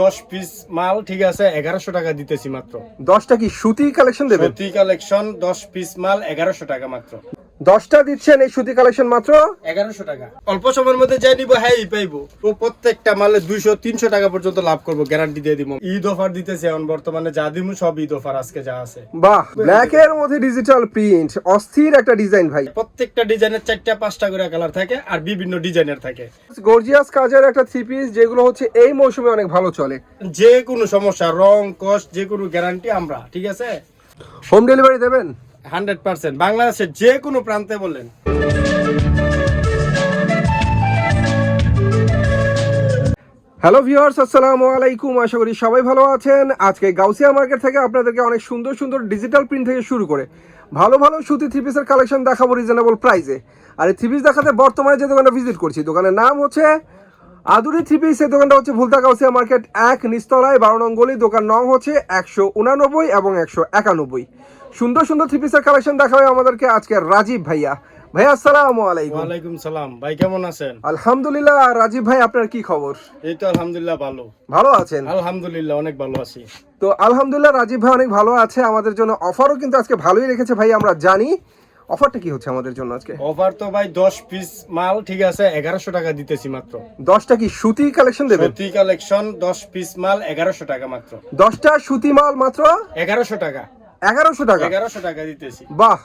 দশ পিস মাল ঠিক আছে এগারোশো টাকা দিতেছি মাত্র। দশটা কি সুতি কালেকশন দেবে সুতি কালেকশন দশ পিস মাল এগারোশো টাকা মাত্র। দশটা দিচ্ছেন এই সুতি কালেকশন মাত্র? এগারোশো টাকা। অল্প সময়ের মধ্যে যাই নিবো হ্যাঁ পাইবো। ও প্রত্যেকটা মালে দুইশো তিনশো টাকা পর্যন্ত লাভ করব গ্যারান্টি দিয়ে দিব। ঈদ অফার দিতেছে এখন বর্তমানে যা দিমু সব ঈদ অফার আজকে যা আছে। বাহ ব্ল্যাক এর মধ্যে ডিজিটাল প্রিন্ট অস্থির একটা ডিজাইন ভাই। প্রত্যেকটা ডিজাইনের চারটা পাঁচটা করে কালার থাকে আর বিভিন্ন ডিজাইনের থাকে। গর্জিয়াস কাজের একটা থ্রি পিস যেগুলো হচ্ছে এই মৌসুমে অনেক ভালো চলে। যে কোনো সমস্যা রং কস্ট যে কোনো গ্যারান্টি আমরা ঠিক আছে? হোম ডেলিভারি দেবেন? Hundred percent. বাংলাদেশের যে কোনো প্রান্তে বললেন। হ্যালো ভিউয়ার্স আসসালামু আলাইকুম। আশা করি সবাই ভালো আছেন। আজকে গাউসিয়া মার্কেট থেকে আপনাদেরকে অনেক সুন্দর সুন্দর ডিজিটাল প্রিন্ট থেকে শুরু করে ভালো ভালো সুতি থ্রি পিসের কালেকশন দেখাবো রিজনেবল প্রাইসে আর এই থ্রি পিস দেখাতে বর্তমানে যে দোকানটা ভিজিট করছি, দোকানের নাম হচ্ছে আদুরি থ্রি পিস এই দোকানটা হচ্ছে ভুলতা গাউসিয়া মার্কেট এক নিস্তলায় বারো নং গলি। দোকান নং হচ্ছে একশো উনানব্বই এবং একশো একানব্বই। সুন্দর সুন্দর থ্রি পিসের কালেকশন দেখাবে আমাদেরকে আজকে রাজীব ভাইয়া। ভাইয়া আসসালামু আলাইকুম। ওয়ালাইকুম সালাম। ভাই কেমন আছেন? আলহামদুলিল্লাহ রাজীব ভাই আপনার কি খবর? এই তো আলহামদুলিল্লাহ ভালো। ভালো আছেন? আলহামদুলিল্লাহ অনেক ভালো আছি। তো আলহামদুলিল্লাহ রাজীব ভাই অনেক ভালো আছে আমাদের জন্য। অফারও কিন্তু আজকে ভালোই রেখেছে ভাই আমরা জানি। অফারটা কি হচ্ছে আমাদের জন্য আজকে? অফার তো ভাই দশ পিস মাল ঠিক আছে এগারোশো টাকা দিতেছি মাত্র। দশটা কি সুতি কালেকশন দেবেন? সত্যি কালেকশন দশ পিস মাল এগারোশো টাকা মাত্র। দশটা সুতি মাল মাত্র? এগারোশো টাকা। এগারোশো টাকা। এগারোশো টাকা দিতেছি। বাহ।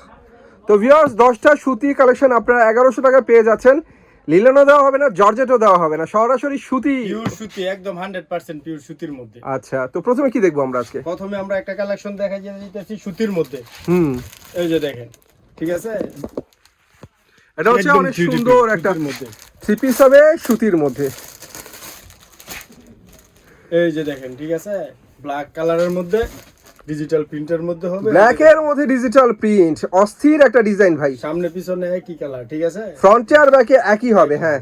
তো ভিউয়ার্স দশটা সুতি কালেকশন আপনারা এগারোশো টাকা পেয়ে যাচ্ছেন। লিলেনও দেওয়া হবে না জর্জেটও দেওয়া হবে না সরাসরি সুতি। পিওর সুতি একদম হান্ড্রেড পার্সেন্ট পিওর সুতির মধ্যে। আচ্ছা তো প্রথমে কি দেখব আমরা আজকে? প্রথমে আমরা একটা কালেকশন দেখা দিতেছি সুতির মধ্যে। হুম। এই যে দেখেন ঠিক আছে? এটা হচ্ছে অনেক সুন্দর একটা মধ্যে। থ্রি পিস হবে সুতির মধ্যে। এই যে দেখেন ঠিক আছে? ব্ল্যাক কালারের মধ্যে। ডিজিটাল প্রিন্টের মধ্যে হবে। ব্ল্যাক এর মধ্যে ডিজিটাল প্রিন্ট অস্থির একটা ডিজাইন ভাই। সামনে পিছনে একই কালার ঠিক আছে? ফ্রন্টে আর ব্যাকে একই হবে হ্যাঁ।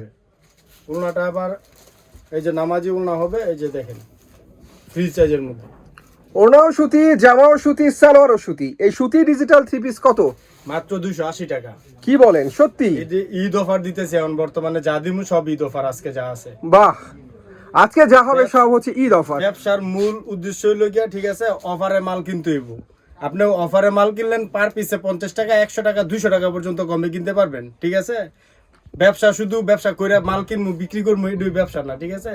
উলনাটা আবার এই যে নামাজি উলনা হবে এই যে দেখেন ফ্রি সাইজের মধ্যে। ওনাও সুতি জামাও সুতি সালোয়ারও সুতি। এই সুতি ডিজিটাল থ্রি পিস কত? মাত্র দুইশো আশি টাকা। কি বলেন সত্যি? যে ঈদ অফার দিতেছে এখন বর্তমানে যা দিমু সব ঈদ অফার আজকে যা আছে। বাহ! আজকে যা হবে সব হচ্ছে ঈদ অফার। ব্যবসার মূল উদ্দেশ্য হইল গিয়া ঠিক আছে অফারে মাল কিনতে হইব। আপনি অফারে মাল কিনলেন পার পিসে পঞ্চাশ টাকা একশো টাকা দুইশো টাকা পর্যন্ত কমে কিনতে পারবেন ঠিক আছে? ব্যবসা শুধু ব্যবসা করে মাল কিনবো বিক্রি করব এটাই ব্যবসা না ঠিক আছে?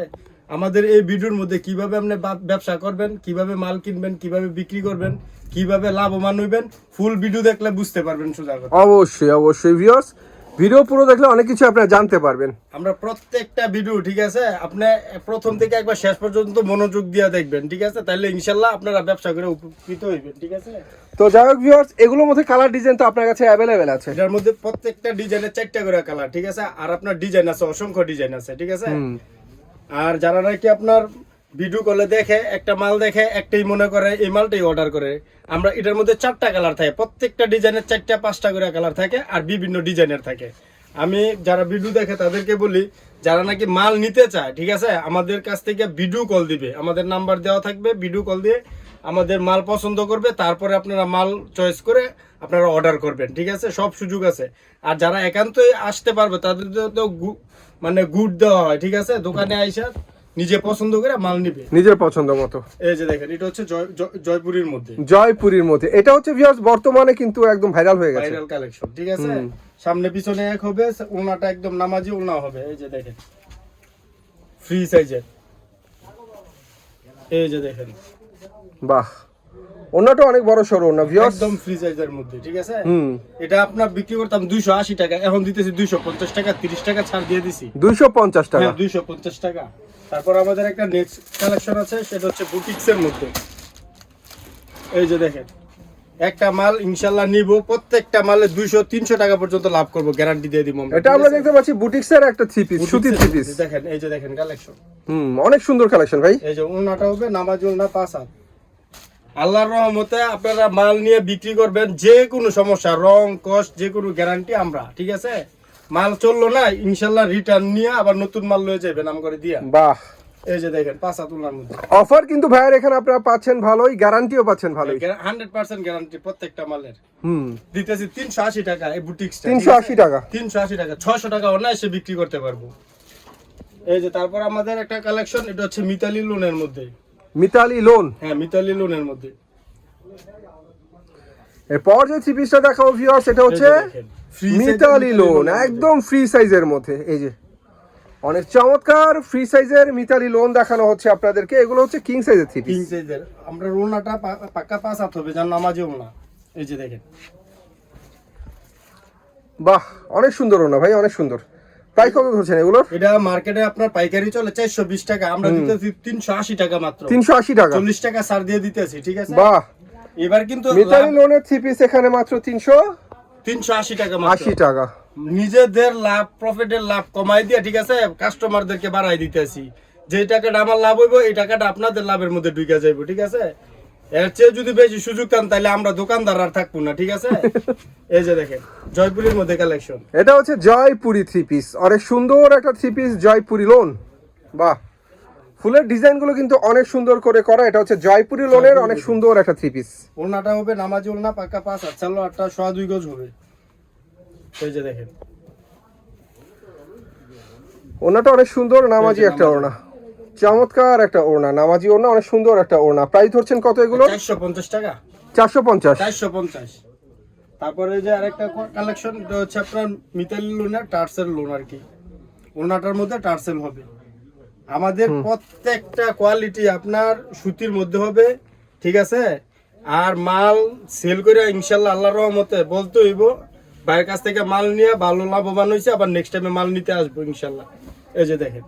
আমাদের এই ভিডিওর মধ্যে কীভাবে আপনি ব্যবসা করবেন কীভাবে মাল কিনবেন কীভাবে বিক্রি করবেন কীভাবে লাভবান হইবেন ফুল ভিডিও দেখলে বুঝতে পারবেন সোজা অবশ্যই অবশ্যই ভিউয়ার্স ভিডিও পুরো দেখলে অনেক কিছু আপনারা জানতে পারবেন। আমরা প্রত্যেকটা ভিডিও ঠিক আছে? আপনি প্রথম থেকে একবার শেষ পর্যন্ত মনোযোগ দিয়ে দেখবেন ঠিক আছে? তাহলে ইনশাল্লাহ আপনারা ব্যবসা করে উপকৃত হইবেন ঠিক আছে? তো যাই হোক ভিউয়ার্স এগুলোর মধ্যে কালার ডিজাইন তো আপনার কাছে অ্যাভেলেবেল আছে। এটার মধ্যে প্রত্যেকটা ডিজাইনের চারটা করে কালার ঠিক আছে? আর আপনার ডিজাইন আছে অসংখ্য ডিজাইন আছে ঠিক আছে? আর যারা নাকি আপনার ভিডিও কলে দেখে, একটা মাল দেখে, একটাই মনে করে, এই মালটাই অর্ডার করে। আমরা এটার মধ্যে চারটা কালার থাকে। প্রত্যেকটা ডিজাইনের চারটা, পাঁচটা করে কালার থাকে আর বিভিন্ন ডিজাইনের থাকে। আমি যারা ভিডিও দেখে তাদেরকে বলি, যারা নাকি মাল নিতে চায়, ঠিক আছে? আমাদের কাছ থেকে ভিডিও কল দিবে। আমাদের নাম্বার দেওয়া থাকবে ভিডিও কল দিয়ে আমাদের মাল পছন্দ করবে, তারপরে আপনারা মাল চয়েস করে আপনারা অর্ডার করবেন, ঠিক আছে? সব সুযোগ আছে। আর যারা একান্তই আসতে পারবে, তাদের তো মানে গুড দেওয়া হয়, ঠিক আছে? দোকানে আইসা নিজে পছন্দ করে মাল নিবে। নিজের পছন্দ মতো। এই যে দেখেন এটা হচ্ছে জয়- জয়- জয়পুরীর মধ্যে। জয়পুরীর মধ্যে। এটা হচ্ছে ভিউয়ার্স বর্তমানে কিন্তু একদম ভাইরাল হয়ে গেছে। ভাইরাল কালেকশন ঠিক আছে? সামনে পিছনে এক হবে ওনাটা একদম নামাজি ওনা হবে। এই যে দেখেন ফ্রি সাইজের এই যে দেখেন। বাহ। ওনাটা অনেক বড় সরু না ভিউয়ার্স একদম ফ্রি সাইজের মধ্যে ঠিক আছে? এটা আপনার বিক্রি করতাম দুইশো আশি টাকা এখন দিতেছি দুইশো পঞ্চাশ টাকা তিরিশ টাকা ছাড় দিয়ে দিছি। দুইশো পঞ্চাশ টাকা। হ্যাঁ দুইশো পঞ্চাশ টাকা। তারপর আমাদের একটা নেক্সট কালেকশন আছে সেটা হচ্ছে বুটিক্স এর মধ্যে। এই যে দেখেন একটা মাল ইনশাল্লাহ নিব প্রত্যেকটা মালে দুইশো তিনশো টাকা পর্যন্ত লাভ করব গ্যারান্টি দিয়ে দিব এটা আমরা দেখতে পাচ্ছি বুটিক্স এর একটা থ্রি পিস সুতির থ্রি পিস দেখেন এই যে দেখেন কালেকশন হুম অনেক সুন্দর কালেকশন ভাই। এই যে উন্নাটা হবে নামাজ উন্না পাঁচ হাত। আল্লাহর রহমতে আপনারা মাল নিয়ে বিক্রি করবেন যে কোনো সমস্যা রং কস্ট যে কোনো গ্যারান্টি আমরা ঠিক আছে? মাল চলল না ইনশাল্লাহ রিটার্ন নিয়ে আবার নতুন মাল লয়ে যাবেন নাম করে দিয়া। বাহ। এই যে দেখেন পাঁচ উন্নার মধ্যে। অফার কিন্তু ভাইয়ের এখানে আপনারা পাচ্ছেন ভালোই গ্যারান্টিও পাচ্ছেন ভালোই। হান্ড্রেড পার্সেন্ট গ্যারান্টি প্রত্যেকটা মালের। হুম। দিতেছি তিনশো আশি টাকা এই বুটিক্স তিনশো আশি টাকা। তিনশো আশি টাকা ছশো টাকা অনায়াসে বিক্রি করতে পারব। এই যে তারপর আমাদের একটা কালেকশন এটা হচ্ছে মিতালি লোনের মধ্যে। মিতালি লোন হ্যাঁ মিতালি লোনের মধ্যে। এরপর যে থ্রি পিসটা দেখাবো ভিউয়ার্স এটা হচ্ছে মিতালি লোন একদম ফ্রি সাইজের মধ্যে এই যে। অনেক চমৎকার ফ্রি সাইজের মিতালি লোন দেখানো হচ্ছে আপনাদেরকে। এগুলো হচ্ছে কিং সাইজের থ্রি কিং পিস সাইজের আমরা রোনাটা পা- পাক্কা পাঁচ হাত হবে যার নামাজেও না এই যে দেখেন। বাহ অনেক সুন্দর ওনা ভাই অনেক সুন্দর। প্রায় কত ধরছেন এগুলোর? এটা মার্কেটে আপনার পাইকারি চলে চারশো বিশ টাকা। আমরা দিতেছি তিনশো আশি টাকা মাত্র। তিনশো আশি টাকা। চল্লিশ টাকা ছাড় দিয়ে দিতেছি ঠিক আছে? বাহ এবার কিন্তু মিতালি লোনের থ্রি পিস এখানে মাত্র তিনশো। তিনশো আশি টাকা মাত্র। আশি টাকা। নিজেদের লাভ প্রফিটের লাভ কমাই দিয়ে ঠিক আছে? কাস্টমারদেরকে বাড়াই দিতেছি। যে টাকাটা আমার লাভ হইব এই টাকাটা আপনাদের লাভের মধ্যে ঢুকে যাইব ঠিক আছে? এর চেয়ে যদি বেশি সুযোগ পান তাহলে আমরা দোকানদার আর থাকব না ঠিক আছে? এই যে দেখেন জয়পুরের মধ্যে কালেকশন এটা হচ্ছে জয়পুরি থ্রি পিস অনেক সুন্দর একটা থ্রি পিস জয়পুরি লোন বাহ। ফুলের ডিজাইনগুলো কিন্তু অনেক সুন্দর করে করা। এটা হচ্ছে জয়পুরি লোনের অনেক সুন্দর একটা থ্রি পিস ওলনাটা হবে নামাজি ওলনা পাক্কা পাঁচ আর চালো আটটা সোয়া দুই গজ হবে। এই যে দেখেন। ওনাটা অনেক সুন্দর নামাজি একটা ওড়না। চমৎকার একটা ওড়না নামাজি ওড়না অনেক সুন্দর একটা ওড়না। প্রাইস ধরছেন কত এগুলো? চারশো পঞ্চাশ টাকা। চারশো পঞ্চাশ। চারশো পঞ্চাশ। তারপরে যে আরেকটা কালেকশন হচ্ছে আপনার মিতালি লোনের টার্সেল লোন আর কি। ওনাটার মধ্যে টার্সেল হবে। আমাদের প্রত্যেকটা কোয়ালিটি আপনার সুতির মধ্যে হবে ঠিক আছে? আর মাল সেল করে ইনশাল্লাহ আল্লাহ রহমতে বলতে হইব ভাইয়ের কাছ থেকে মাল নিয়ে ভালো লাভবান হয়েছে আবার নেক্সট টাইমে মাল নিতে আসব ইনশাল্লাহ। এই যে দেখেন।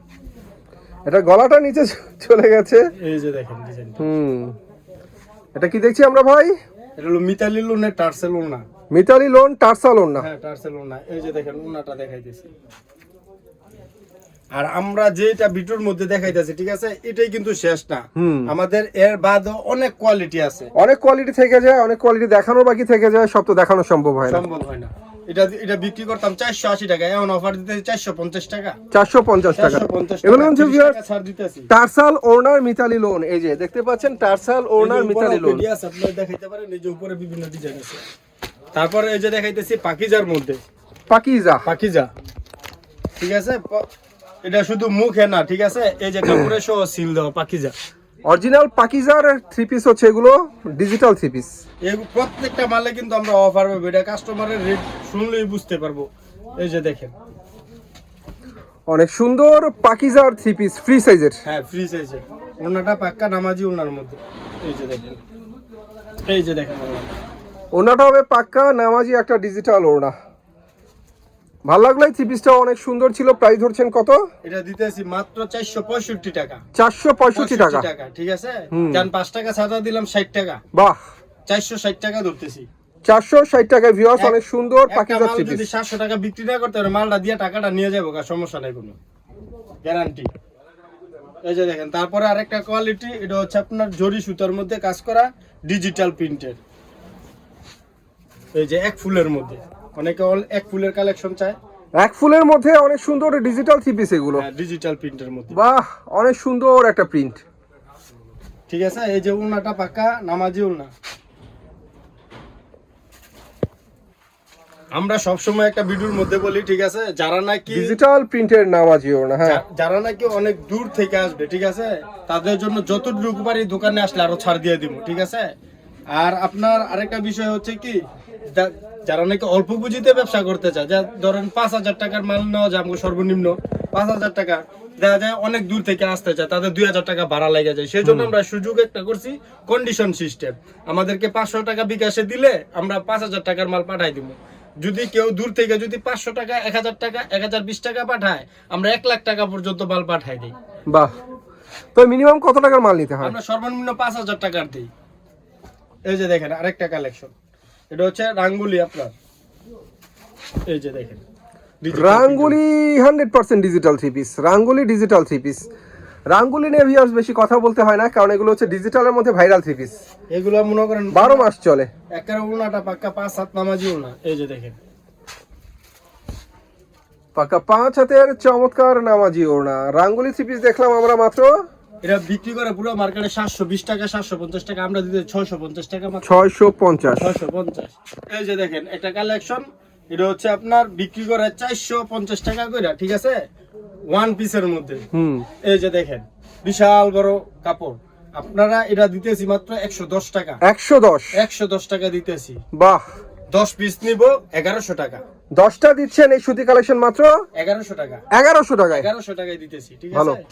এটা গলাটা নিচে চলে গেছে। এই যে দেখেন হুম। এটা কি দেখছি আমরা ভাই? এটা হলো মিতালি লোনের টার্সেল ওনা। মিতালি লোন টার্সা লোন না হ্যাঁ টার্সেল ওনা। এই যে দেখেন ওনাটা দেখাইতেছি। আর আমরা যেটা ভিডিওর মধ্যে দেখাইতেছি ঠিক আছে এটাই কিন্তু শেষ না। আমাদের এর বাদ অনেক কোয়ালিটি আছে। অনেক কোয়ালিটি থেকে যায় অনেক কোয়ালিটি দেখানো বাকি থেকে যায় সব তো দেখানো সম্ভব হয় না। সম্ভব হয় না। এটা এটা বিক্রি করতাম চারশো আশি টাকা এখন অফার দিতেছি টাকা। চারশো পঞ্চাশ টাকা। চারশো পঞ্চাশ এগুলো হচ্ছে ছাড় দিতেছি। টার্সাল ওনার মিতালি লোন এই যে দেখতে পাচ্ছেন টার্সাল ওনার মিতালি লোন আছে আপনারা দেখাইতে পারেন এই যে উপরে বিভিন্ন ডিজাইন আছে। তারপরে এই যে দেখাইতেছি পাকিজার মধ্যে। পাকিজা। পাকিজা। ঠিক আছে এটা শুধু মুখে না ঠিক আছে? এই যে কাপড়ে সহ সিল দেওয়া পাকিজা। অরিজিনাল পাকিজার থ্রি পিস হচ্ছে এগুলো ডিজিটাল থ্রি পিস এই প্রত্যেকটা মালে কিন্তু আমরা অফার পাবো। এটা কাস্টমারের রেট শুনলেই বুঝতে পারব। এই যে দেখেন। অনেক সুন্দর পাকিজার থ্রি পিস ফ্রি সাইজের হ্যাঁ ফ্রি সাইজের ওনাটা পাক্কা নামাজি ওনার মধ্যে। এই যে দেখেন। এই যে দেখেন। ওনাটা। হবে পাক্কা নামাজি একটা ডিজিটাল ওড়না। ভালো লাগল এই থ্রি পিসটা অনেক সুন্দর ছিল। প্রাইস ধরছেন কত? এটা দিতেছি মাত্র চারশো পঁয়ষট্টি টাকা। চারশো পঁয়ষট্টি টাকা। টাকা ঠিক আছে। যান পাঁচ টাকা সাদা দিলাম ষাট টাকা। বাহ। চারশো ষাট টাকা ধরতেছি। চারশো ষাট টাকায় ভিউয়ার্স অনেক সুন্দর যদি পিস সাতশো টাকা বিক্রি না করতে পারে মালটা দিয়ে টাকাটা নিয়ে যাব সমস্যা নাই কোনো। গ্যারান্টি এই যে দেখেন তারপরে আরেকটা কোয়ালিটি এটা হচ্ছে আপনার জরি সুতার মধ্যে কাজ করা ডিজিটাল প্রিন্টের এই যে এক ফুলের মধ্যে। অনেকে এক ফুলের কালেকশন চায়। এক ফুলের মধ্যে অনেক সুন্দর ডিজিটাল থ্রি পিস এগুলো। ডিজিটাল প্রিন্টের মধ্যে। বাহ অনেক সুন্দর একটা প্রিন্ট ঠিক আছে এই যে উলনাটা পাকা নামাজি উলনা। আমরা সবসময় একটা ভিডিওর মধ্যে বলি ঠিক আছে যারা নাকি ডিজিটাল প্রিন্টের নামাজি ওড়না হ্যাঁ। যারা নাকি অনেক দূর থেকে আসবে ঠিক আছে তাদের জন্য যতটুকু পারি দোকানে আসলে আরও ছাড় দিয়ে দিব ঠিক আছে। আর আপনার আরেকটা বিষয় হচ্ছে কি যারা নাকি অল্প পুঁজিতে ব্যবসা করতে চায় যা ধরেন পাঁচ হাজার টাকার মাল নেওয়া যায় আমাকে সর্বনিম্ন পাঁচ হাজার টাকা দেখা যায় অনেক দূর থেকে আসতে চায় তাদের দুই হাজার টাকা ভাড়া লেগে যায়। সেই জন্য আমরা সুযোগ একটা করছি কন্ডিশন সিস্টেম আমাদেরকে পাঁচশো টাকা বিকাশে দিলে আমরা পাঁচ হাজার টাকার মাল পাঠাই দিব। যদি কেউ দূর থেকে যদি পাঁচশো টাকা এক হাজার টাকা এক হাজার বিশ টাকা পাঠায় আমরা এক লাখ টাকা পর্যন্ত মাল পাঠাই দিই। বাহ। তো মিনিমাম কত টাকার মাল নিতে হয়? আমরা সর্বনিম্ন পাঁচ হাজার টাকার দিই। এই যে দেখেন আরেকটা কালেকশন এটা হচ্ছে রাঙ্গুলি আপনার। এই যে দেখেন Rangoli hundred percent digital three piece Rangoli digital three piece Rangoli নিয়ে ভিউয়ার্স বেশি কথা বলতে হয় না কারণ এগুলো হচ্ছে ডিজিটালের মধ্যে ভাইরাল থ্রি পিস এগুলো মনে করেন বারো মাস চলে। একের উনাটা পাক্কা পাঁচ সাত নামাজি উনা এই যে দেখেন। পাকা পাঁচ হাতের চমৎকার নামাজি ওড়না রাঙ্গুলি থ্রি পিস দেখলাম আমরা মাত্র। এটা বিক্রি করে পুরো মার্কেটে সাতশো বিশ টাকা সাতশো পঞ্চাশ টাকা আমরা দিতে ছয়শো পঞ্চাশ টাকা ছয়শো পঞ্চাশ। ছয়শো পঞ্চাশ। এই যে দেখেন একটা কালেকশন এটা হচ্ছে আপনার বিক্রি করে চারশো পঞ্চাশ টাকা করে ঠিক আছে? ওয়ান পিসের মধ্যে। হুম। এই যে দেখেন বিশাল বড় কাপড়। আপনারা এটা দিতেছি মাত্র একশো দশ টাকা। একশো দশ। একশো দশ টাকা দিতেছি। বাহ। দশ পিস নিব এগারোশো টাকা। দশটা দিচ্ছেন এই সুতি কালেকশন মাত্র? এগারোশো টাকা। এগারোশো টাকা এগারোশো টাকায় দিতেছি ঠিক আছে?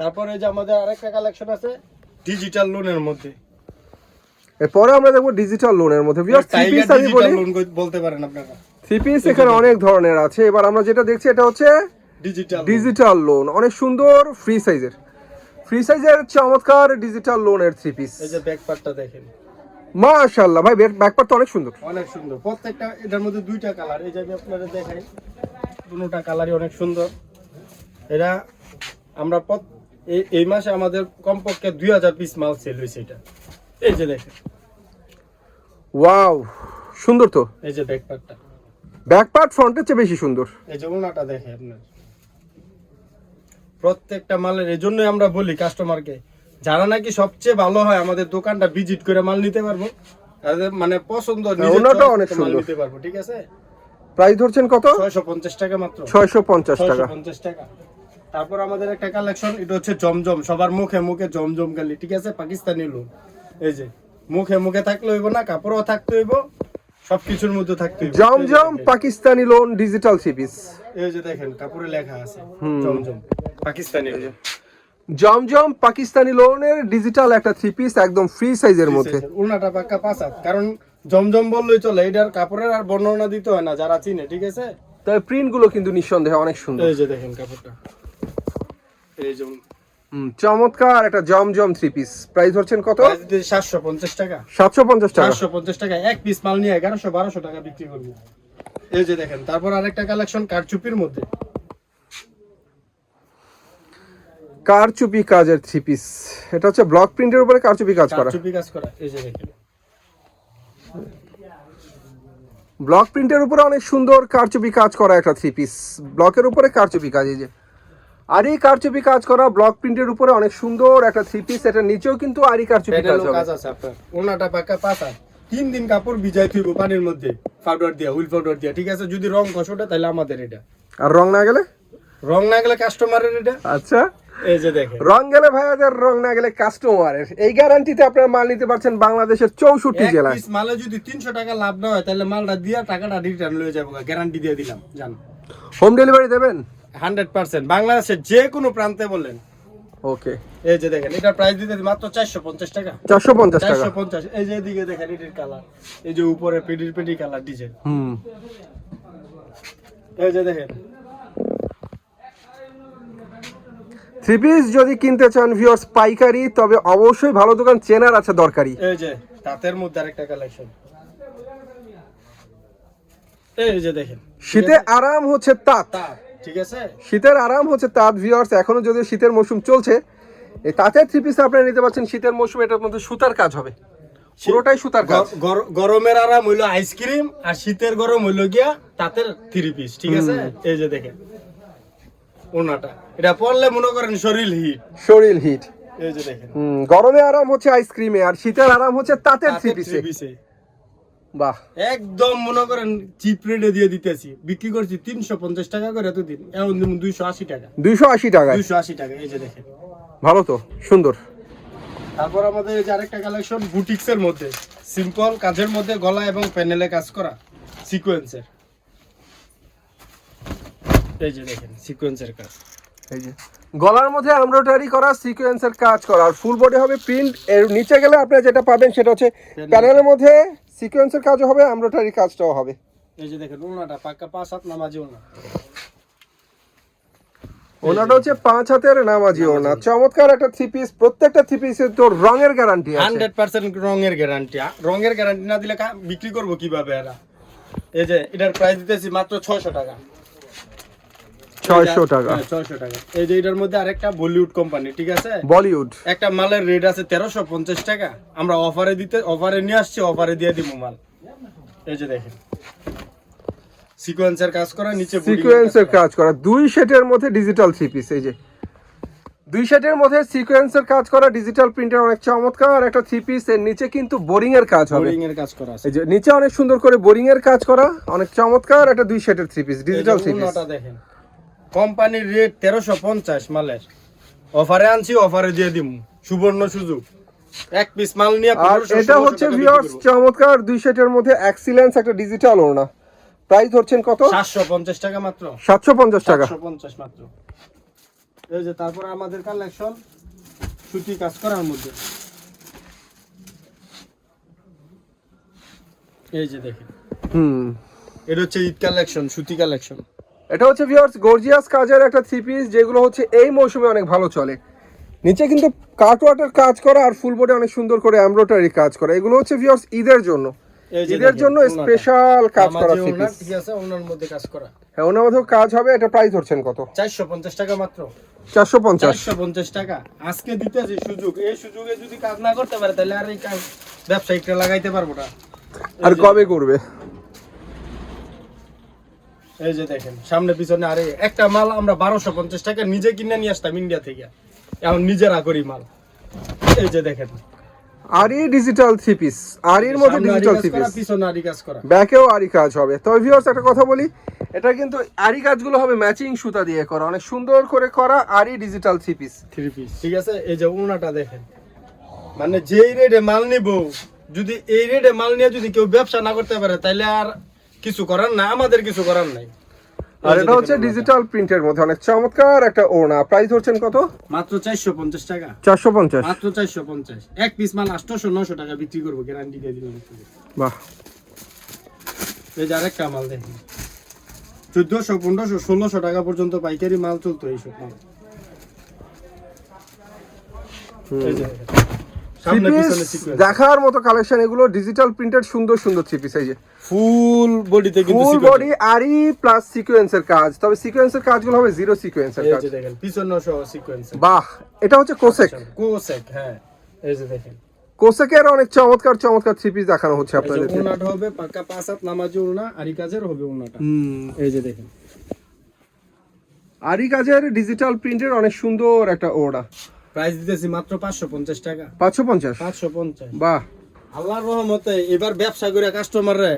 তারপরে যে আমাদের আরেকটা কালেকশন আছে ডিজিটাল লোনের মধ্যে। এরপরে আমরা দেখব ডিজিটাল লোনের মধ্যে। বলতে পারেন আপনারা। থ্রি পিস এখানে অনেক ধরনের আছে। এবার আমরা যেটা দেখছি এটা হচ্ছে ডিজিটাল ডিজিটাল লোন অনেক সুন্দর ফ্রি সাইজের ফ্রি সাইজের চমৎকার ডিজিটাল লোনের থ্রি পিস এই যে ব্যাক পার্টটা দেখেন। মাশাআল্লাহ ভাই তো অনেক সুন্দর। অনেক সুন্দর। প্রত্যেকটা এটার মধ্যে দুইটা কালার এই যে আমি আপনাদের দেখাই দুটোটা কালারই অনেক সুন্দর। এটা আমরা এই মাসে আমাদের কমপক্ষে দুই হাজার পিস মাল সেল হয়েছে এটা। এই যে দেখেন। ওয়াও সুন্দর তো। এই যে ব্যাক পার্টটা ব্যাকপার্ট ফ্রন্টের চেয়ে বেশি সুন্দর। এই যে ওনাটা দেখে আপনার। প্রত্যেকটা মালের এই জন্যই আমরা বলি কাস্টমারকে যারা নাকি সবচেয়ে ভালো হয় আমাদের দোকানটা ভিজিট করে মাল নিতে পারব তাদের মানে পছন্দ ওনাটাও choice অনেক সুন্দর। নিতে পারব ঠিক আছে? প্রাইস ধরছেন কত? ছয়শো পঞ্চাশ টাকা মাত্র। ছয়শো পঞ্চাশ টাকা। 650 টাকা। তারপর আমাদের একটা কালেকশন এটা হচ্ছে জমজম সবার মুখে মুখে জমজম গালি ঠিক আছে? পাকিস্তানি লোন এই যে মুখে মুখে থাকলে হইব না কাপড়ও থাকতে হইব সবকিছুর মধ্যে থাকতে হইব। জমজম পাকিস্তানি লোন ডিজিটাল এই যে দেখেন কাপড়ে লেখা আছে জমজম পাকিস্তানি জমজম পাকিস্তানি লোনের ডিজিটাল একটা থ্রি পিস একদম ফ্রি সাইজের মধ্যে। পাক্কা পাঁচাত কারণ জমজম বললেই চলে এটার কাপড়ের আর বর্ণনা দিতে হয় না যারা চিনে ঠিক আছে? তবে প্রিন্টগুলো কিন্তু নিঃসন্দেহে অনেক সুন্দর। এই যে দেখেন কাপড়টা। এই চমৎকার একটা জমজম থ্রি পিস প্রাইস হচ্ছেন কত? সাতশো পঞ্চাশ টাকা। সাতশো পঞ্চাশ টাকা। চারশো পঞ্চাশ টাকা এক পিস মাল নিয়ে এগারোশো বারোশো টাকা বিক্রি করব। এই যে দেখেন তারপর আরেকটা কালেকশন কারচুপির মধ্যে। কারচুপি কাজের থ্রি পিস এটা হচ্ছে ব্লক প্রিন্টের উপরে কারচুপি কাজ করা। কারচুপি কাজ করা এই যে দেখেন। ব্লক প্রিন্টের উপরে অনেক সুন্দর কারচুপি কাজ করা একটা থ্রি পিস ব্লকের উপরে কারচুপি কাজ এই যে। আর এই কারচুপি কাজ করা ব্লক প্রিন্টের উপরে অনেক সুন্দর একটা থ্রি পিস এটা নিচেও কিন্তু আরই কারচুপি কাজ আছে আপনার। ওনাটা পাকা পাতা। তিন দিন কাপড় ভিজাই থইব পানির মধ্যে। পাউডার দিয়া হুইল পাউডার দিয়া। ঠিক আছে যদি রং ওঠে তাহলে আমাদের এটা। আর রং না গেলে? রং না গেলে কাস্টমারের এটা? আচ্ছা। এই যে দেখেন। রং গেলে ভাইয়াদের রং না গেলে কাস্টমারের এই গ্যারান্টিতে আপনারা মাল নিতে পারছেন বাংলাদেশের চৌষট্টি জেলায়। মালে যদি তিনশো টাকা লাভ না হয় তাহলে মালটা দিয়া টাকাটা রিটার্ন লয়ে যাব গ্যারান্টি দিয়ে দিলাম জান। হোম ডেলিভারি দেবেন? Hundred percent. বাংলাদেশের যে কোনো প্রান্তে বললেন ওকে। এই যে দেখেন এটার প্রাইস দিতে মাত্র চারশো পঞ্চাশ টাকা। চারশো পঞ্চাশ টাকা। চারশো পঞ্চাশ এই যে এদিকে দেখেন এটির কালার এই যে উপরে পেডির পেডি কালার ডিজাইন হুম। এই যে দেখেন। থ্রি পিস যদি কিনতে চান ভিউয়ার্স পাইকারি তবে অবশ্যই ভালো দোকান চেনার আছে দরকারি। এই যে তাঁতের মধ্যে আরেকটা কালেকশন এই যে দেখেন। শীতে আরাম হচ্ছে তাঁত। তাঁত। শীতের আরাম হচ্ছে তাঁত এখনও যদিও শীতের মৌসুম চলছে এই তাঁতের থ্রি পিস আপনারা নিতে পারছেন শীতের মৌসুমে এটার মধ্যে সুতার কাজ হবে। পুরোটাই সুতার কাজ। গর- গর- গরমের আরাম হইল আইসক্রিম আর শীতের গরম হইল গিয়া তাঁতের থ্রি পিস ঠিক আছে? এই যে দেখেন ওনাটা। এটা পরলে মনে করেন শরীর হিট শরীর হিট এই যে দেখেন। হুম, গরমে আরাম হচ্ছে আইসক্রিমে আর শীতের আরাম হচ্ছে তাঁতের থ্রি পিসে বাহ। একদম মনে করেন চিপ রেটে দিয়ে দিতেছি। বিক্রি করছি তিনশো পঞ্চাশ টাকা করে এতদিন। এখন দুইশো আশি টাকা। দুইশো আশি টাকায় দুইশো আশি টাকা এই যে দেখেন। ভালো তো সুন্দর। তারপর আমাদের এই যে আরেকটা কালেকশন বুটিক্স এর মধ্যে। সিম্পল কাজের মধ্যে গলা এবং প্যানেলে কাজ করা সিকোয়েন্সের এই যে দেখেন সিকোয়েন্সের কাজ। এই যে গলার মধ্যে এমব্রয়ডারি করা সিকোয়েন্সের কাজ করা। আর ফুল বডি হবে প্রিন্ট এর নিচে গেলে আপনারা যেটা পাবেন সেটা হচ্ছে প্যানেলের মধ্যে সিকোয়েন্সের কাজও হবে এমব্রয়ডারির কাজটাও হবে। এই যে দেখেন ওনাটা পাক্কা পাঁচ হাত নামাজি ওনা। ওনাটা হচ্ছে পাঁচ হাতের নামাজি ওনা। চমৎকার একটা থ্রি পিস প্রত্যেকটা থ্রি পিসের তো রঙের গ্যারান্টি আছে। হান্ড্রেড পার্সেন্ট রঙের গ্যারান্টি রঙের গ্যারান্টি না দিলে বিক্রি করব কীভাবে এরা? এই যে এটার প্রাইস দিতেছি মাত্র ছয়শো টাকা। ছয়শো টাকা। হ্যাঁ, ছয়শো টাকা। এই যে এটার মধ্যে আরেকটা বলিউড কোম্পানি ঠিক আছে? বলিউড একটা মালের রেট আছে তেরোশো পঞ্চাশ টাকা। আমরা অফারে দিতে অফারে নিয়ে আসছি অফারে দিয়ে দিব মাল। এই যে দেখেন। সিকোয়েন্সের কাজ করা নিচে সিকোয়েন্সের কাজ করা। দুই সেটের মধ্যে ডিজিটাল থ্রি পিস এই যে। দুই সেটের মধ্যে সিকোয়েন্সের কাজ করা ডিজিটাল প্রিন্টের অনেক চমৎকার। একটা থ্রি পিস এর নিচে কিন্তু বোরিং এর কাজ হবে। Boarding এর কাজ করা এই যে নিচে অনেক সুন্দর করে বোরিং এর কাজ করা অনেক চমৎকার। একটা দুই সেটের three piece digital three piece দেখেন। কোম্পানির রেট তেরোশো পঞ্চাশ মালের। অফারে আনছি অফারে দিয়ে দিম। সুবর্ণ সুযোগ। এক পিস মাল নিয়ে আর 1500 এটা হচ্ছে ভিউয়ার্স চমৎকার দুই সেটের মধ্যে এক্সিলেন্স একটা ডিজিটাল ওড়না। প্রাইস ধরছেন কত? সাতশো পঞ্চাশ টাকা মাত্র। সাতশো পঞ্চাশ টাকা। সাতশো পঞ্চাশ মাত্র। এই যে তারপর আমাদের কালেকশন সুতি কাজ করার মধ্যে। এই যে দেখেন। হুম। এটা হচ্ছে ঈদ কালেকশন সুতি কালেকশন এটা হচ্ছে ভিউয়ার্স গর্জিয়াস কাজের একটা থ্রি পিস যেগুলো হচ্ছে এই মৌসুমে অনেক ভালো চলে। নিচে কিন্তু কাটওয়াটার কাজ করা আর ফুল বডি অনেক সুন্দর করে এমব্রয়ডারি কাজ করা। এগুলো হচ্ছে ভিউয়ার্স ঈদের জন্য। ঈদের জন্য স্পেশাল কাজ করা থ্রি পিস ঠিক আছে ওনার মধ্যে কাজ করা। হ্যাঁ ওনার মধ্যেও কাজ হবে এটা প্রাইস ধরছেন কত? চারশো পঞ্চাশ টাকা মাত্র। চারশো পঞ্চাশ। চারশো পঞ্চাশ টাকা। আজকে দিতেছি সুযোগ এই সুযোগে যদি কাজ না করতে পারে তাহলে আর এই কাজ ব্যবসায়িকটা লাগাইতে পারব না। আর কবে করবে? এই যে দেখেন সামনে পিছনে আরে একটা মাল আমরা বারোশো পঞ্চাশ টাকা নিজে কিনে নিয়ে আসতাম ইন্ডিয়া থেকে। এখন নিজেরা করি মাল। এই যে দেখেন। আর এই ডিজিটাল থ্রি পিস আর মধ্যে ডিজিটাল কাজ থ্রি পিস পিছনে আরি কাজ করা। ব্যাকেও আরি কাজ হবে। তবে ভিউয়ার্স একটা কথা বলি এটা কিন্তু আরি কাজগুলো হবে ম্যাচিং সুতা দিয়ে করা। অনেক সুন্দর করে করা digital three piece three piece ঠিক আছে? এই যে উনাটা দেখেন। মানে যেই রেটে মাল নিব যদি এই রেটে মাল নিয়ে যদি কেউ ব্যবসা না করতে পারে তাহলে আর কিছু করার না আমাদের কিছু করার নাই। আর এটা হচ্ছে ডিজিটাল প্রিন্টের মধ্যে অনেক চমৎকার একটা ওড়না। প্রাইস হচ্ছেন কত? মাত্র চারশো পঞ্চাশ টাকা। চারশো পঞ্চাশ। মাত্র চারশো পঞ্চাশ। এক পিস মাল আটশোশো নশো টাকা বিক্রি করব গ্যারান্টি দিয়ে দিলাম। বাহ। এই যে আরেকটা মাল দেখেন। চোদ্দশো পনেরোশো ষোলোশো টাকা পর্যন্ত পাইকারি মাল চলতো এইসব মাল। এই যে। দেখার মতো কালেকশন এগুলো ডিজিটাল প্রিন্টেড সুন্দর সুন্দর থ্রি পিস এই যে। ফুল বডিতে কিন্তু ফুল বডি আরি প্লাস সিকোয়েন্সের কাজ। তবে সিকোয়েন্সের কাজগুলো হবে জিরো সিকোয়েন্সের কাজ। দেখেন পিছনে সহ সিকোয়েন্স বাহ এটা হচ্ছে কোসেক কোসেক হ্যাঁ। এই যে দেখেন। কোসেকের অনেক চমৎকার চমৎকার থ্রি পিস দেখানো হচ্ছে আপনাদেরকে ওনাটা হবে পাকা পাঁচ হাত নামাজি ওনা আরি কাজের হবে হুম। এই যে দেখেন। আরি কাজের ডিজিটাল প্রিন্টের অনেক সুন্দর একটা ওড়া প্রাইস দিতেছি মাত্র পাঁচশো পঞ্চাশ টাকা। পাঁচশো পঞ্চাশ? পাঁচশো পঞ্চাশ। বাহ। আল্লাহর রহমতে এবার ব্যবসা করে কাস্টমাররে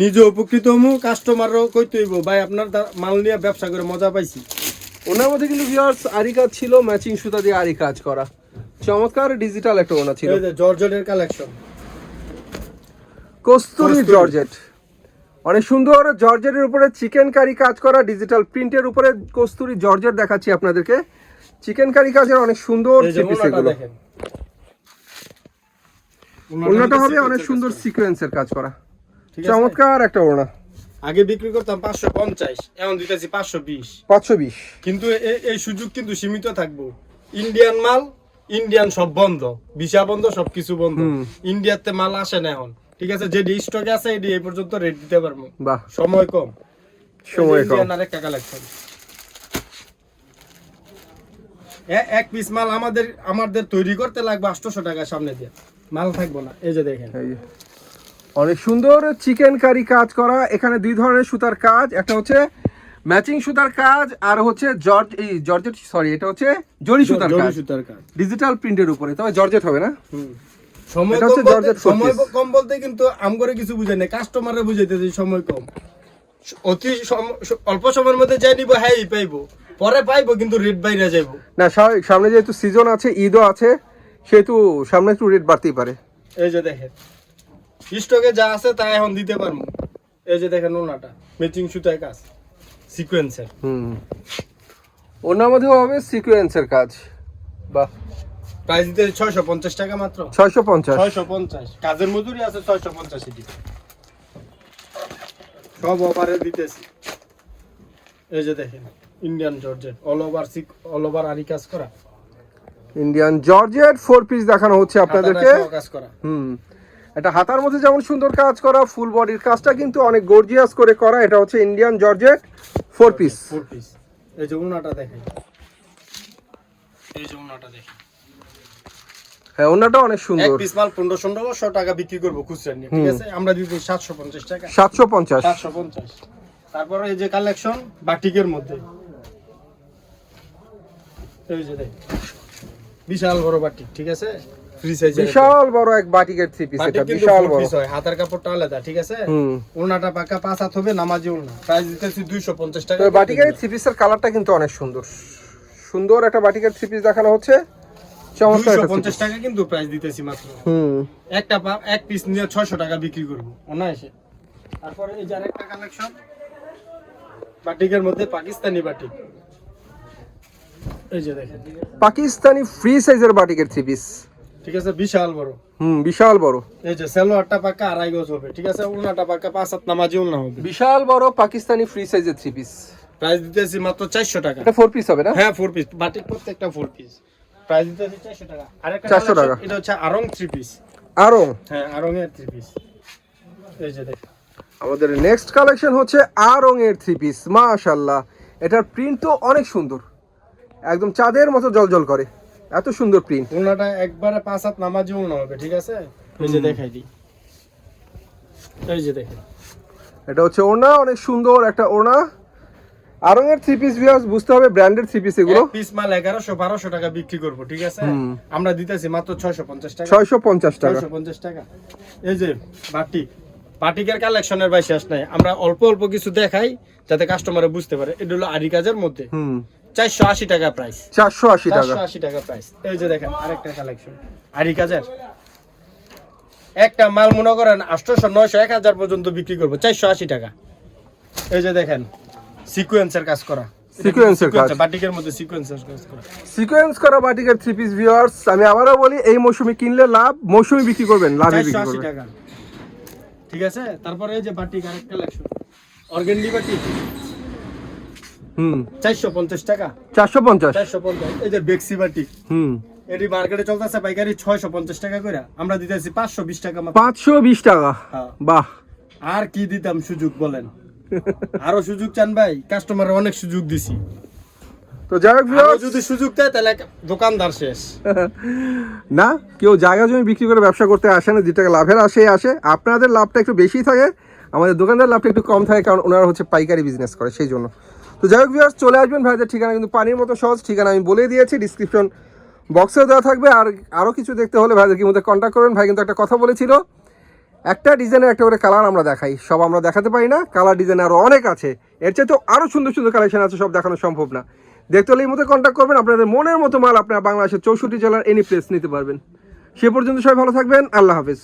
নিজে উপকৃত হমু কাস্টমারও হইব ভাই আপনার মাল নিয়ে ব্যবসা করে মজা পাইছি। ওনার মধ্যে কিন্তু ভিউয়ার্স আরি কাজ ছিল ম্যাচিং সুতা দিয়ে আরি কাজ করা। চমৎকার ডিজিটাল একটা ওনা ছিল। এই যে জর্জেটের কালেকশন কস্তুরি জর্জেট। অনেক সুন্দর জর্জেটের উপরে চিকেন কারি কাজ করা ডিজিটাল প্রিন্টের উপরে কস্তুরি জর্জেট দেখাচ্ছি আপনাদেরকে। চিকেন কারি কাজের অনেক সুন্দর এই পিস এগুলো দেখেন। হবে অনেক সুন্দর কাজ সিকোয়েন্সের কাজ করা। চমৎকার একটা ওড়না। আগে বিক্রি করতাম পাঁচশো পঞ্চাশ এখন দিতেছি পাঁচশো বিশ। পাঁচশো বিশ। কিন্তু এই সুযোগ কিন্তু সীমিত থাকব। ইন্ডিয়ান মাল ইন্ডিয়ান সব বন্ধ। ভিসা বন্ধ সবকিছু বন্ধ। ইন্ডিয়াতে মাল আসে না এখন। ঠিক আছে যেটি স্টকে আছে এটি এই পর্যন্ত রেট দিতে পারব। বাহ। সময় কম। সময় কম। ইন্ডিয়ান আরেকটা কালেকশন এক পিস মাল আমাদের আমাদের তৈরি করতে লাগবে আটশোশো টাকা সামনে দিয়ে। মাল থাকব না এই যে দেখেন। অনেক সুন্দর চিকেন কারি কাজ করা এখানে দুই ধরনের সুতার কাজ একটা হচ্ছে ম্যাচিং সুতার কাজ আর হচ্ছে জর্জ এই জর্জেট সরি এটা হচ্ছে জরি সুতার কাজ। সুতার কাজ। ডিজিটাল প্রিন্টের উপরে তবে জর্জেট হবে না? সময় কম হচ্ছে বলতে- জর্জেট সময় কম বলতে কিন্তু আম করে কিছু বুঝাই না কাস্টমারে বুঝাইতেছি সময় কম। অতি অল্প সময়ের মধ্যে যাই নিব হ্যাঁ পাইবো। পরে পাইবো কিন্তু রেট বাইরে যাইবো। না সামনে যেহেতু সিজন আছে ঈদও আছে সেহেতু সামনে একটু রেট বাড়তেই পারে। এই যে দেখেন স্টকে যা আছে তা এখন দিতে পারব। এই যে দেখেন ওনাটা ম্যাচিং সুতায় কাজ সিকোয়েন্সের হুম। ওনার মধ্যেও হবে সিকোয়েন্সের কাজ। বাহ। প্রাইস দিতে ছয়শো পঞ্চাশ টাকা মাত্র। ছয়শো পঞ্চাশ। ছয়শো পঞ্চাশ। কাজের মজুরি আছে ছয়শো পঞ্চাশ এটি। সব অফারে দিতেছি। এই যে দেখেন ইন্ডিয়ান জর্জেট অল ওভার সিক অল ওভার আরি কাজ করা ইন্ডিয়ান জর্জেট ফোর পিস দেখানো হচ্ছে আপনাদেরকে। কাজ করা। হুম। এটা হাতার মধ্যে যেমন সুন্দর কাজ করা ফুল বডির কাজটা কিন্তু অনেক গর্জিয়াস করে করা। এটা হচ্ছে Indian georgette four piece four piece এই যে উনাটা দেখেন। এই যে উনাটা দেখেন। হ্যাঁ ওনাটা অনেক এক সুন্দর। পিস মাল পনেরো ষোলোশো টাকা বিক্রি করব খুচরা নিয়ে। ঠিক আছে? আমরা দিতে সাতশো পঞ্চাশ টাকা। সাতশো পঞ্চাশ। সাতশো পঞ্চাশ। তারপরে এই যে কালেকশন বাটিকের মধ্যে। এই যে দেখ। বিশাল বড় বাটিক ঠিক আছে? ফ্রি সাইজের বিশাল বড় এক বাটিকের থ্রি পিস এটা বিশাল বড়। কাপড়টা আলাদা ঠিক আছে? হুম। পাকা পাঁচ হাত হবে নামাজি ওনা প্রাইস দিতেছি দুইশো পঞ্চাশ টাকা তো বাটিকের থ্রি পিসের কালারটা কিন্তু অনেক সুন্দর। সুন্দর একটা বাটিকের থ্রি পিস দেখানো হচ্ছে। চমৎকার। টাকা কিন্তু প্রাইস দিতেছি মাত্র। হুম। একটা এক পিস নিয়ে ছয়শো টাকা বিক্রি করব অনায়াসে। তারপরে এই যে আরেকটা কালেকশন বাটিকের মধ্যে পাকিস্তানি বাটিক এই যে দেখেন। পাকিস্তানি ফ্রি সাইজের বাটিকের থ্রি পিস ঠিক আছে বিশাল বড়। হুম বিশাল বড়। এই যে সেলোয়ারটা পাকা আড়াই গজ হবে ঠিক আছে? উনাটা পাকা পাঁচ হাত নামাজি উনা হবে। বিশাল বড় পাকিস্তানি ফ্রি সাইজের থ্রি পিস প্রাইস দিতেছি মাত্র চারশো টাকা। এটা ফোর পিস হবে না? হ্যাঁ ফোর পিস বাটিক প্রত্যেকটা ফোর পিস প্রাইস দিতেছি চারশো টাকা। আরেকটা 400 collection, টাকা। এটা হচ্ছে আরং থ্রি পিস আরও? হ্যাঁ আরং এর থ্রি পিস এই যে দেখেন। আমাদের নেক্সট কালেকশন হচ্ছে আরং এর থ্রি পিস মাশাল্লাহ এটার প্রিন্ট তো অনেক সুন্দর। একদম চাঁদের মতো জলজল করে। এত সুন্দর প্রিন্ট ওনাটা একবারে পাঁচ হাত নামাজি উনা হবে ঠিক আছে? এই যে দেখাই দিই। এই যে দেখেন। এটা হচ্ছে ওড়না অনেক সুন্দর একটা ওড়না। আরং এর থ্রি পিস ভিউয়ার্স বুঝতে হবে ব্র্যান্ডেড থ্রি পিস এগুলো। পিস মাল এগারোশো বারোশো টাকা বিক্রি করব ঠিক আছে? আমরা দিতেছি মাত্র ছয়শো পঞ্চাশ টাকা। ছয়শো পঞ্চাশ টাকা। ছয়শো পঞ্চাশ টাকা। এই যে বাটি বাটিকের কালেকশনের ভাই শেষ নাই। আমরা অল্প অল্প কিছু দেখাই যাতে কাস্টমার বুঝতে পারে। এটা হলো আরি কাজের মধ্যে। চারশো আশি টাকা প্রাইস চারশো আশি টাকা। আশি টাকা প্রাইস এই যে দেখেন আরেকটা কালেকশন আরি কাজের। একটা মাল মনে করেন আটশোশো নয়শো এক হাজার পর্যন্ত বিক্রি করব চারশো আশি টাকা। এই যে দেখেন সিকুয়েন্সের কাজ করা। Sequence-এর কাজ। বাটিকের মধ্যে সিকুয়েন্সের কাজ করা। সিকোয়েন্স করা বাটিকের থ্রি পিস ভিউয়ার্স আমি আবারও বলি এই মৌসুমি কিনলে লাভ মৌসুমি বিক্রি করবেন লাভে বিক্রি আশি করবেন। টাকা। ঠিক আছে? তারপরে এই যে বাটিক আরেক কালেকশন অর্গেন্ডি বাটিক। হুম। চারশো পঞ্চাশ টাকা। চারশো পঞ্চাশ। চারশো পঞ্চাশ। এই যে বেক্সি হুম। এটি মার্কেটে চলতেছে পাইকারি ছয়শো পঞ্চাশ টাকা করে। আমরা দিতেছি টাকা মাত্র। টাকা। হ্যাঁ। বাহ। আর কি দিতাম সুযোগ বলেন? আরও সুযোগ চান ভাই? কাস্টমার অনেক সুযোগ দিছি। তো যাই হোক যদি সুযোগ দেয় তাহলে দোকানদার শেষ। না কেউ জায়গা জমি বিক্রি করে ব্যবসা করতে আসে না যে টাকা লাভের আসে আসে। আপনাদের লাভটা একটু বেশি থাকে আমাদের দোকানদার লাভটা একটু কম থাকে কারণ ওনারা হচ্ছে পাইকারি বিজনেস করে সেই জন্য। তো যাই হোক ভিউয়ার্স চলে আসবেন ভাইদের ঠিকানা, কিন্তু পানির মতো সহজ ঠিকানা আমি বলে দিয়েছি ডিসক্রিপশন বক্সেও দেওয়া থাকবে। আর আরও কিছু দেখতে হলে ভাইদেরকে মধ্যে কন্ট্যাক্ট করবেন। ভাই কিন্তু একটা কথা বলেছিল, একটা ডিজাইনের একটা করে কালার আমরা দেখাই। সব আমরা দেখাতে পারি না কালার ডিজাইন আরও অনেক আছে। এর চাইতে আরও সুন্দর সুন্দর কালেকশন আছে, সব দেখানো সম্ভব না। দেখতে হলে এই মধ্যে কন্ট্যাক্ট করবেন, আপনাদের মনের মতো মাল আপনারা বাংলাদেশের চৌষট্টি জেলার এনি প্লেস নিতে পারবেন। সে পর্যন্ত সবাই ভালো থাকবেন, আল্লাহ হাফিজ।